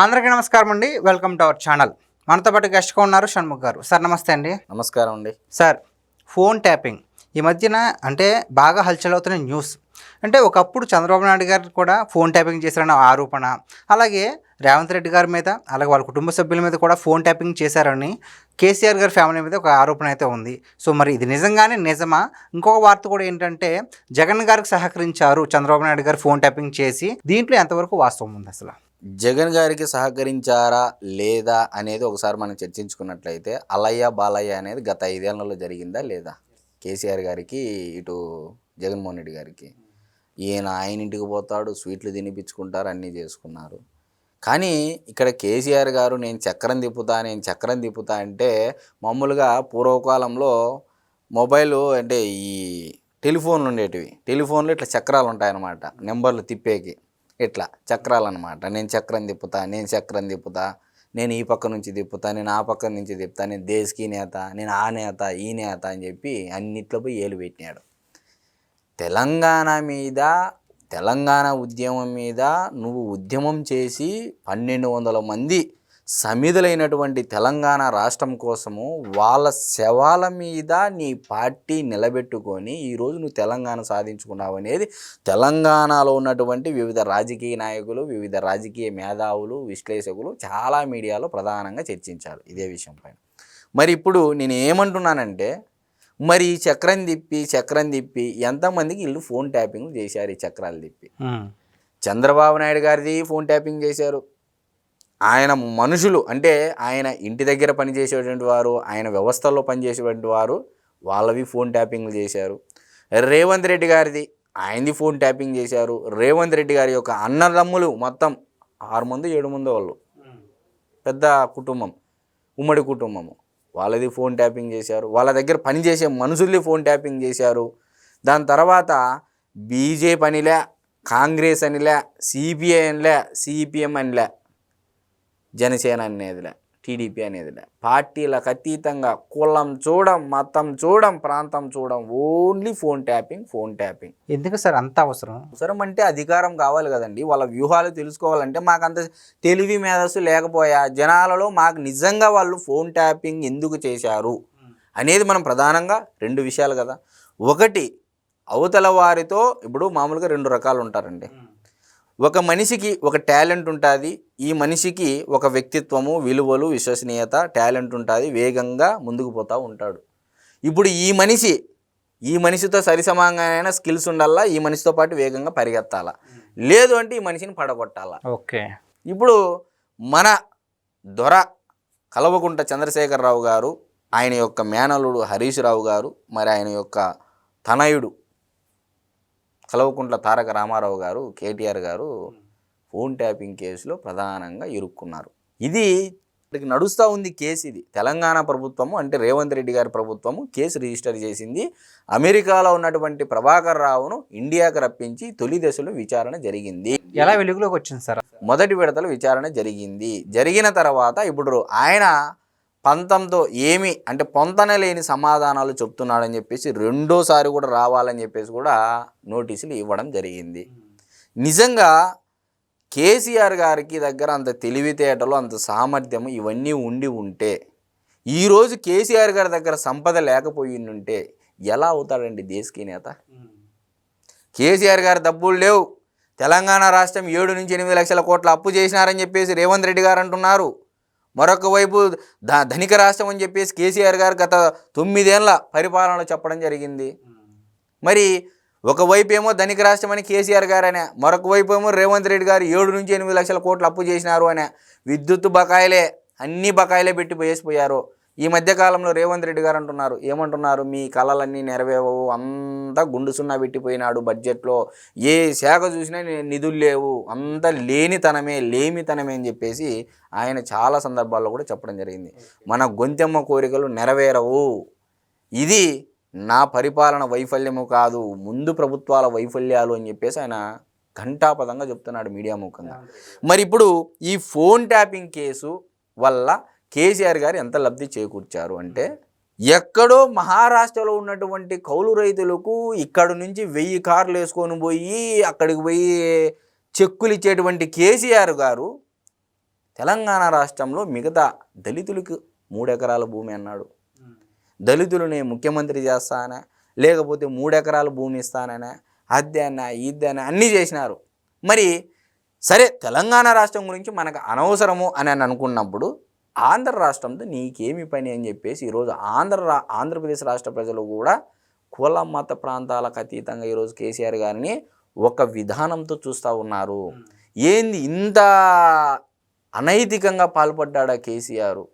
అందరికీ నమస్కారం అండి. వెల్కమ్ టు అవర్ ఛానల్ మనతో పాటు గెస్ట్గా ఉన్నారు షణ్ముఖ్ గారు. సార్ నమస్తే అండి. నమస్కారం అండి. సార్ ఫోన్ ట్యాపింగ్ ఈ మధ్యన అంటే బాగా హల్చల్ అవుతున్న న్యూస్ అంటే ఒకప్పుడు చంద్రబాబు నాయుడు గారు కూడా ఫోన్ ట్యాపింగ్ చేశారన్న ఆరోపణ అలాగే రేవంత్ రెడ్డి గారి మీద అలాగే వాళ్ళ కుటుంబ సభ్యుల మీద కూడా ఫోన్ ట్యాపింగ్ చేశారని కేసీఆర్ గారి ఫ్యామిలీ మీద ఒక ఆరోపణ అయితే ఉంది. సో మరి ఇది నిజంగానే నిజమా? ఇంకొక వార్త కూడా ఏంటంటే జగన్ గారికి సహకరించారు చంద్రబాబు నాయుడు గారు ఫోన్ ట్యాపింగ్ చేసి దీంట్లో ఎంతవరకు వాస్తవం ఉంది అసలు? జగన్ గారికి సహకరించారా లేదా అనేది ఒకసారి మనం చర్చించుకున్నట్లయితే అలయ్య బాలయ్య అనేది గత ఐదేళ్ళలో జరిగిందా లేదా? కేసీఆర్ గారికి ఇటు జగన్మోహన్ రెడ్డి గారికి. ఈయన ఆయన ఇంటికి పోతాడు స్వీట్లు తినిపించుకుంటారు అన్నీ చేసుకున్నారు. కానీ ఇక్కడ కేసీఆర్ గారు నేను చక్రం తిప్పుతా నేను చక్రం తిప్పుతా అంటే మామూలుగా పూర్వకాలంలో మొబైల్ అంటే ఈ టెలిఫోన్లు ఉండేటివి. టెలిఫోన్లు ఇట్లా చక్రాలు ఉంటాయన్నమాట నెంబర్లు తిప్పేకి. ఇట్లా చక్రాలు అనమాట నేను చక్రం తిప్పుతా నేను చక్రం తిప్పుతా నేను ఈ పక్క నుంచి తిప్పుతా నేను ఆ పక్క నుంచి తిప్పుతా నేను దేశకి నేత నేను ఆ నేత ఈ నేత అని చెప్పి అన్నిట్లో పోయి ఏలు పెట్టినాడు. తెలంగాణ మీద తెలంగాణ ఉద్యమం మీద నువ్వు ఉద్యమం చేసి పన్నెండు వందల మంది సమిధులైనటువంటి తెలంగాణ రాష్ట్రం కోసము వాళ్ళ శవాల మీద నీ పార్టీ నిలబెట్టుకొని ఈరోజు నువ్వు తెలంగాణ సాధించుకున్నావు అనేది తెలంగాణలో ఉన్నటువంటి వివిధ రాజకీయ నాయకులు వివిధ రాజకీయ మేధావులు విశ్లేషకులు చాలా మీడియాలో ప్రధానంగా చర్చించారు ఇదే విషయం పైన. మరి ఇప్పుడు నేను ఏమంటున్నానంటే మరి ఈ చక్రం తిప్పి చక్రం తిప్పి ఎంతమందికి ఇల్లు ఫోన్ ట్యాపింగ్ చేశారు ఈ చక్రాలు తిప్పి? చంద్రబాబు నాయుడు గారిది ఫోన్ ట్యాపింగ్ చేశారు. ఆయన మనుషులు అంటే ఆయన ఇంటి దగ్గర పనిచేసేటువంటి వారు ఆయన వ్యవస్థల్లో పనిచేసేటువంటి వారు వాళ్ళవి ఫోన్ ట్యాపింగ్లు చేశారు. రేవంత్ రెడ్డి గారిది ఆయనది ఫోన్ ట్యాపింగ్ చేశారు. రేవంత్ రెడ్డి గారి యొక్క అన్నదమ్ములు మొత్తం ఆరు మంది ఏడు మంది వాళ్ళు. పెద్ద కుటుంబం ఉమ్మడి కుటుంబము. వాళ్ళది ఫోన్ ట్యాపింగ్ చేశారు. వాళ్ళ దగ్గర పనిచేసే మనుషుల్ని ఫోన్ ట్యాపింగ్ చేశారు. దాని తర్వాత బీజేపీ అనిలే కాంగ్రెస్ అనిలే సిపిఐ అనిలే సిపిఎం అనిలే జనసేన అనేదిలే టీడీపీ అనేదిలే. పార్టీలకు అతీతంగా కులం చూడం మతం చూడం ప్రాంతం చూడం only phone tapping phone tapping. ఎందుకు సార్ అంత అవసరం? అవసరం అంటే అధికారం కావాలి కదండి. వాళ్ళ వ్యూహాలు తెలుసుకోవాలంటే మాకు అంత తెలివి మేధస్సు లేకపోయా జనాలలో మాకు నిజంగా వాళ్ళు ఫోన్ ట్యాపింగ్ ఎందుకు చేశారు అనేది మనం ప్రధానంగా రెండు విషయాలు కదా. ఒకటి అవతల వారితో ఇప్పుడు మామూలుగా రెండు రకాలు ఉంటారండి. ఒక మనిషికి ఒక టాలెంట్ ఉంటుంది ఈ మనిషికి ఒక వ్యక్తిత్వము విలువలు విశ్వసనీయత టాలెంట్ ఉంటుంది వేగంగా ముందుకు పోతూ ఉంటాడు. ఇప్పుడు ఈ మనిషి ఈ మనిషితో సరిసమానంగా స్కిల్స్ ఉండాలా ఈ మనిషితో పాటు వేగంగా పరిగెత్తాలా? లేదు అంటే ఈ మనిషిని పడగొట్టాలా? ఓకే. ఇప్పుడు మన దొర కలవకుంట చంద్రశేఖరరావు గారు ఆయన యొక్క మేనలుడు హరీష్ రావు గారు మరి ఆయన యొక్క తనయుడు కలవకుంట్ల తారక రామారావు గారు కేటీఆర్ గారు ఫోన్ ట్యాపింగ్ కేసులో ప్రధానంగా ఇరుక్కున్నారు. ఇది ఇక్కడికి నడుస్తూ ఉంది కేసు ఇది. తెలంగాణ ప్రభుత్వము అంటే రేవంత్ రెడ్డి గారి ప్రభుత్వము కేసు రిజిస్టర్ చేసింది. అమెరికాలో ఉన్నటువంటి ప్రభాకర్ రావును ఇండియాకు రప్పించి తొలి దశలో విచారణ జరిగింది. ఎలా వెలుగులోకి వచ్చింది సార్? మొదటి విడతలో విచారణ జరిగింది. జరిగిన తర్వాత ఇప్పుడు ఆయన పంతంతో ఏమి అంటే పొంతన లేని సమాధానాలు చెప్తున్నాడని చెప్పేసి రెండోసారి కూడా రావాలని చెప్పేసి కూడా నోటీసులు ఇవ్వడం జరిగింది. నిజంగా కేసీఆర్ గారికి దగ్గర అంత తెలివితేటలు అంత సామర్థ్యము ఇవన్నీ ఉండి ఉంటే ఈరోజు కేసీఆర్ గారి దగ్గర సంపద లేకపోయి ఉంటే ఎలా అవుతాడండి దేశకీ నేత? కేసీఆర్ గారి డబ్బులు లేవు. తెలంగాణ రాష్ట్రం ఏడు నుంచి ఎనిమిది లక్షల కోట్ల అప్పు చేసినారని చెప్పేసి రేవంత్ రెడ్డి గారు అంటున్నారు. మరొక వైపు ధ ధనిక రాష్ట్రం అని చెప్పేసి కేసీఆర్ గారు గత తొమ్మిదేళ్ళ పరిపాలనలో చెప్పడం జరిగింది. మరి ఒకవైపు ఏమో ధనిక రాష్ట్రం అని కేసీఆర్ గారు అనే మరొక వైపు ఏమో రేవంత్ రెడ్డి గారు ఏడు నుంచి ఎనిమిది లక్షల కోట్లు అప్పు చేసినారు అనే విద్యుత్ బకాయిలే అన్ని బకాయిలే పెట్టి వేసిపోయారు. ఈ మధ్య కాలంలో రేవంత్ రెడ్డి గారు అంటున్నారు ఏమంటున్నారు? మీ కళలన్నీ నెరవేరవు అంతా గుండు సున్నా పెట్టిపోయినాడు బడ్జెట్లో. ఏ శాఖ చూసినా నిధులు లేవు అంతా లేనితనమే లేమితనమే అని చెప్పేసి ఆయన చాలా సందర్భాల్లో కూడా చెప్పడం జరిగింది. మన గొంతెమ్మ కోరికలు నెరవేరవు. ఇది నా పరిపాలన వైఫల్యము కాదు ముందు ప్రభుత్వాల వైఫల్యాలు అని చెప్పేసి ఆయన ఘంటాపదంగా చెప్తున్నాడు మీడియా ముఖంగా. మరి ఇప్పుడు ఈ ఫోన్ ట్యాపింగ్ కేసు వల్ల కేసీఆర్ గారు ఎంత లబ్ధి చేకూర్చారు అంటే ఎక్కడో మహారాష్ట్రలో ఉన్నటువంటి కౌలు రైతులకు ఇక్కడ నుంచి వెయ్యి కార్లు వేసుకొని పోయి అక్కడికి పోయి చెక్కులు ఇచ్చేటువంటి కేసీఆర్ గారు తెలంగాణ రాష్ట్రంలో మిగతా దళితులకు మూడెకరాల భూమి అన్నాడు. దళితులని ముఖ్యమంత్రి చేస్తానా లేకపోతే మూడెకరాల భూమి ఇస్తాననే అద్దెనా ఇద్దెన అన్నీ చేసినారు. మరి సరే తెలంగాణ రాష్ట్రం గురించి మనకు అనవసరము అని అని అనుకున్నప్పుడు ఆంధ్ర రాష్ట్రంతో నీకేమి పని అని చెప్పేసి ఈరోజు ఆంధ్ర రా ఆంధ్రప్రదేశ్ రాష్ట్ర ప్రజలు కూడా కుల మత ప్రాంతాలకు అతీతంగా ఈరోజు కేసీఆర్ గారిని ఒక విధానంతో చూస్తూ ఉన్నారు. ఏంది ఇంత అనైతికంగా పాల్పడ్డాడా కేసీఆర్?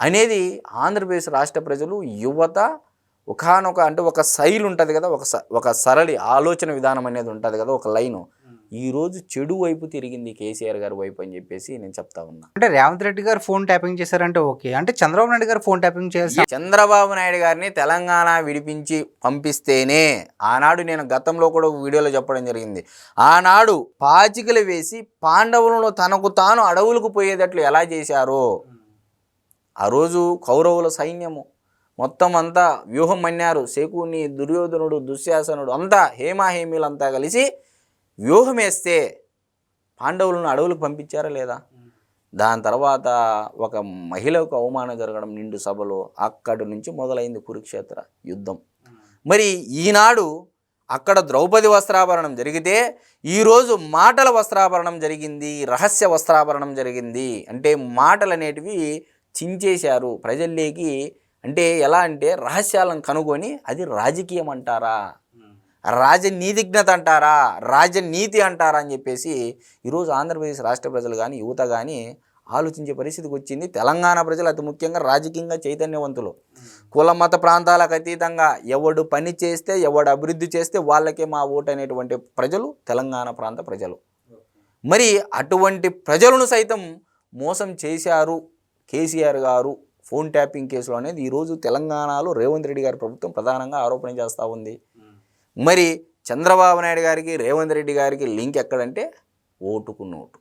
అనేది ఆంధ్రప్రదేశ్ రాష్ట్ర ప్రజలు యువత ఒకనొక అంటే ఒక శైలి ఉంటుంది కదా ఒక స- ఒక సరళి ఆలోచన విధానం అనేది ఉంటుంది కదా ఒక లైను. ఈరోజు చెడు వైపు తిరిగింది కేసీఆర్ గారి వైపు అని చెప్పేసి నేను చెప్తా ఉన్నా. అంటే రేవంత్ రెడ్డి గారు ఫోన్ ట్యాపింగ్ చేశారంటే ఓకే. అంటే చంద్రబాబు నాయుడు గారు ఫోన్ ట్యాపింగ్ చేసి చంద్రబాబు నాయుడు గారిని తెలంగాణ విడిపించి పంపిస్తేనే ఆనాడు నేను గతంలో కూడా ఒక వీడియోలో చెప్పడం జరిగింది. ఆనాడు పాచికలు వేసి పాండవులను తనకు తాను అడవులకు పోయేటట్లు ఎలా చేశారో ఆ రోజు కౌరవుల సైన్యము మొత్తం అంతా వ్యూహం మన్నారు శకుని దుర్యోధనుడు దుశ్శాసనుడు అంతా హేమాహేమీలంతా కలిసి వ్యూహం వేస్తే పాండవులను అడవులకు పంపించారా లేదా? దాని తర్వాత ఒక మహిళకు అవమానం జరగడం నిండు సభలో అక్కడి నుంచి మొదలైంది కురుక్షేత్ర యుద్ధం. మరి ఈనాడు అక్కడ ద్రౌపది వస్త్రాభరణం జరిగితే ఈరోజు మాటల వస్త్రాభరణం జరిగింది రహస్య వస్త్రాభరణం జరిగింది. అంటే మాటలు అనేటివి చించేశారు ప్రజల్లోకి. అంటే ఎలా అంటే రహస్యాలను కనుగొని అది రాజకీయం అంటారా రాజనీతిజ్ఞత అంటారా రాజనీతి అంటారా అని చెప్పేసి ఈరోజు ఆంధ్రప్రదేశ్ రాష్ట్ర ప్రజలు కానీ యువత కానీ ఆలోచించే పరిస్థితికి వచ్చింది. తెలంగాణ ప్రజలు అతి ముఖ్యంగా రాజకీయంగా చైతన్యవంతులు. కుల మత ప్రాంతాలకు అతీతంగా ఎవడు పని చేస్తే ఎవడు అభివృద్ధి చేస్తే వాళ్ళకే మా ఓటు అనేటువంటి ప్రజలు తెలంగాణ ప్రాంత ప్రజలు. మరి అటువంటి ప్రజలను సైతం మోసం చేశారు కేసీఆర్ గారు ఫోన్ ట్యాపింగ్ కేసులో అనేది ఈరోజు తెలంగాణలో రేవంత్ రెడ్డి గారి ప్రభుత్వం ప్రధానంగా ఆరోపణ చేస్తూ ఉంది. మరి చంద్రబాబు నాయుడు గారికి రేవంత్ రెడ్డి గారికి లింక్ ఎక్కడంటే ఓటుకు నోటు.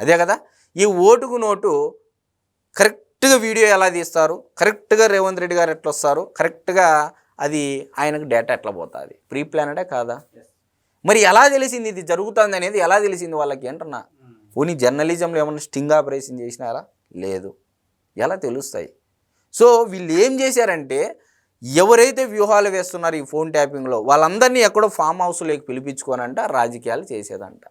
అదే కదా? ఈ ఓటుకు నోటు కరెక్ట్గా వీడియో ఎలా తీస్తారు? కరెక్ట్గా రేవంత్ రెడ్డి గారు ఎట్లా వస్తారు? కరెక్ట్గా అది ఆయనకు డేటా ఎట్లా పోతుంది? ప్రీ ప్లానడే కాదా? మరి ఎలా తెలిసింది ఇది? జరుగుతుంది అనేది ఎలా తెలిసింది వాళ్ళకి? అంటున్నా పోనీ జర్నలిజంలో ఏమన్నా స్టింగ్ ఆపరేషన్ చేసినారా? లేదు. ఎలా తెలుస్తాయి? సో వీళ్ళు ఏం చేశారంటే ఎవరైతే వ్యూహాలు వేస్తున్నారో ఈ ఫోన్ ట్యాపింగ్లో వాళ్ళందరినీ ఎక్కడో ఫామ్ హౌస్లోకి పిలిపించుకోనంట రాజకీయాలు చేసేదంట.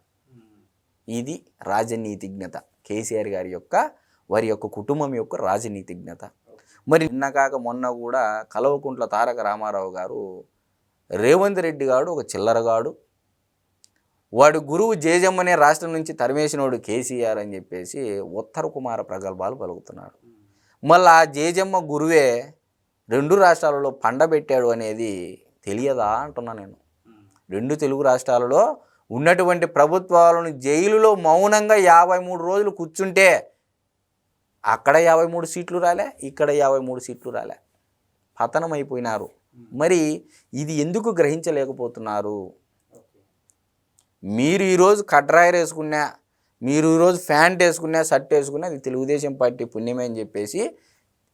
ఇది రాజనీతిజ్ఞత. కేసీఆర్ గారి యొక్క వారి యొక్క కుటుంబం యొక్క రాజనీతిజ్ఞత. మరి నిన్న కాక మొన్న కూడా కలవకుంట్ల తారక రామారావు గారు రేవంత్ రెడ్డి గారు ఒక చిల్లరగాడు వాడు గురువు జేజమ్మనే రాష్ట్రం నుంచి తరిమేసినోడు కేసీఆర్ అని చెప్పేసి ఉత్తర కుమార ప్రగల్భాలు పలుకుతున్నాడు మళ్ళీ ఆ జేజమ్మ గురువే రెండు రాష్ట్రాలలో పండబెట్టాడు అనేది తెలియదా అంటున్నా నేను. రెండు తెలుగు రాష్ట్రాలలో ఉన్నటువంటి ప్రభుత్వాలను జైలులో మౌనంగా యాభై మూడు రోజులు కూర్చుంటే అక్కడ యాభై మూడు సీట్లు రాలే ఇక్కడ యాభై మూడు సీట్లు రాలే. పతనం అయిపోయినారు మరి ఇది ఎందుకు గ్రహించలేకపోతున్నారు? మీరు ఈరోజు కట్రాయర్ వేసుకున్నా మీరు ఈరోజు ఫ్యాంట్ వేసుకున్నా షర్ట్ వేసుకున్నా అది తెలుగుదేశం పార్టీ పుణ్యమే అని చెప్పేసి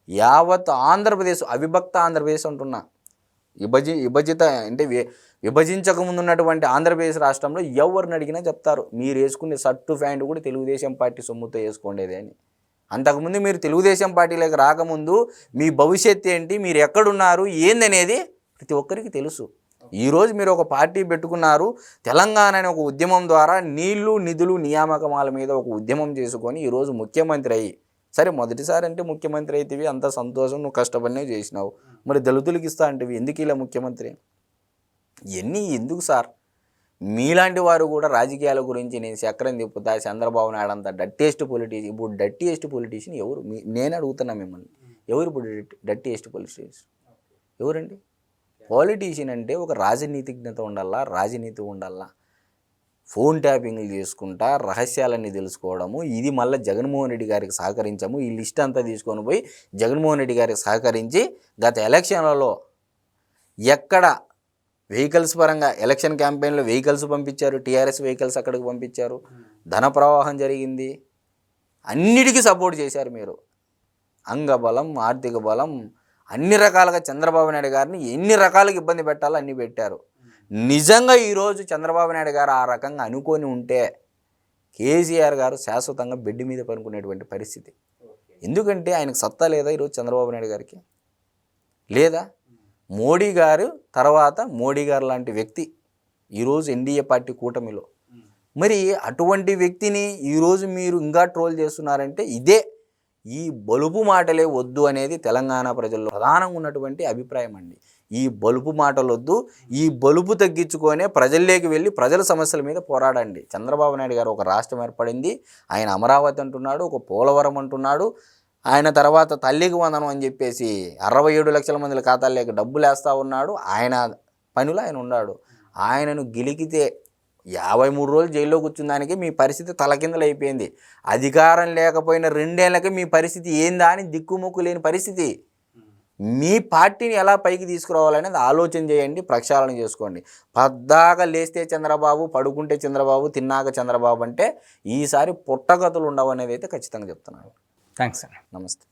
యావత్ ఆంధ్రప్రదేశ్ అవిభక్త ఆంధ్రప్రదేశ్ అంటున్నా. విభజి విభజిత అంటే వి- విభజించక ముందు ఉన్నటువంటి ఆంధ్రప్రదేశ్ రాష్ట్రంలో ఎవరిని అడిగినా చెప్తారు. మీరు వేసుకునే షర్టు ప్యాంటు కూడా తెలుగుదేశం పార్టీ సొమ్ముతో వేసుకోండేది అని. అంతకుముందు మీరు తెలుగుదేశం పార్టీలోకి రాకముందు మీ భవిష్యత్ ఏంటి మీరు ఎక్కడున్నారు ఏందనేది ప్రతి ఒక్కరికి తెలుసు. ఈరోజు మీరు ఒక పార్టీ పెట్టుకున్నారు తెలంగాణ అనే ఒక ఉద్యమం ద్వారా నీళ్ళు నిధులు నియామకమాల మీద ఒక ఉద్యమం చేసుకొని ఈరోజు ముఖ్యమంత్రి అయ్యి సరే మొదటిసారి అంటే ముఖ్యమంత్రి అయితేవి అంత సంతోషం నువ్వు కష్టపడినే చేసినావు. మరి దళితులకి ఇస్తా అంటేవి ఎందుకు ఇలా ముఖ్యమంత్రి? ఇవన్నీ ఎందుకు సార్? మీలాంటి వారు కూడా రాజకీయాల గురించి నేను చక్రం తిప్పుతా చంద్రబాబు నాయుడు అంత డట్టియెస్ట్ పొలిటీషియన్ ఇప్పుడు డట్టియెస్ట్ పొలిటీషియన్ ఎవరు? మీ నేను అడుగుతున్నా మిమ్మల్ని. ఎవరు ఇప్పుడు డట్టియెస్ట్ పొలిటీషియన్ ఎవరండి? పాలిటీషియన్ అంటే ఒక రాజనీతిజ్ఞత ఉండాలా? రాజనీతి ఉండాలా? ఫోన్ ట్యాపింగ్లు చేసుకుంటా రహస్యాలన్నీ తెలుసుకోవడము. ఇది మళ్ళీ జగన్మోహన్ రెడ్డి గారికి సహకరించము. ఈ లిస్ట్ అంతా తీసుకొని పోయి జగన్మోహన్ రెడ్డి గారికి సహకరించి గత ఎలక్షన్లలో ఎక్కడ వెహికల్స్ పరంగా ఎలక్షన్ క్యాంపెయిన్లో వెహికల్స్ పంపించారు. టీఆర్ఎస్ వెహికల్స్ అక్కడికి పంపించారు. ధన ప్రవాహం జరిగింది. అన్నిటికీ సపోర్ట్ చేశారు మీరు. అంగబలం ఆర్థిక బలం అన్ని రకాలుగా చంద్రబాబు నాయుడు గారిని ఎన్ని రకాలుగా ఇబ్బంది పెట్టాలో అన్ని పెట్టారు. నిజంగా ఈరోజు చంద్రబాబు నాయుడు గారు ఆ రకంగా అనుకొని ఉంటే కేసీఆర్ గారు శాశ్వతంగా బెడ్ మీద పనుకునేటువంటి పరిస్థితి. ఎందుకంటే ఆయనకు సత్తా లేదా ఈరోజు చంద్రబాబు నాయుడు గారికి? లేదా? మోడీ గారు తర్వాత మోడీ గారు లాంటి వ్యక్తి ఈరోజు ఎన్డీఏ పార్టీ కూటమిలో. మరి అటువంటి వ్యక్తిని ఈరోజు మీరు ఇంకా ట్రోల్ చేస్తున్నారంటే ఇదే ఈ బలుపు మాటలే వద్దు అనేది తెలంగాణ ప్రజల్లో ప్రధానంగా ఉన్నటువంటి అభిప్రాయం అండి. ఈ బలుపు మాటలు వద్దు ఈ బలుపు తగ్గించుకొనే ప్రజల్లోకి వెళ్ళి ప్రజల సమస్యల మీద పోరాడండి. చంద్రబాబు నాయుడు గారు ఒక రాష్ట్రం ఏర్పడింది ఆయన అమరావతి అంటున్నాడు ఒక పోలవరం అంటున్నాడు ఆయన తర్వాత తల్లికి వందనం అని చెప్పేసి అరవై ఏడు లక్షల మంది ఖాతాల్లోకి డబ్బులు వేస్తూ ఉన్నాడు. ఆయన పనిలో ఆయన ఉన్నాడు. ఆయనను గెలికితే యాభై మూడు రోజులు జైల్లో కూర్చున్న దానికి మీ పరిస్థితి తలకిందలు అయిపోయింది అధికారం లేకపోయిన రెండేళ్ళకి మీ పరిస్థితి ఏందా అని దిక్కుముక్కు లేని పరిస్థితి. మీ పార్టీని ఎలా పైకి తీసుకురావాలనేది ఆలోచన చేయండి ప్రక్షాళన చేసుకోండి. పద్దాక లేస్తే చంద్రబాబు పడుకుంటే చంద్రబాబు తిన్నాక చంద్రబాబు అంటే ఈసారి పుట్టగతులు ఉండవు అనేది అయితే ఖచ్చితంగా చెప్తున్నాను. థ్యాంక్స్ అండి నమస్తే.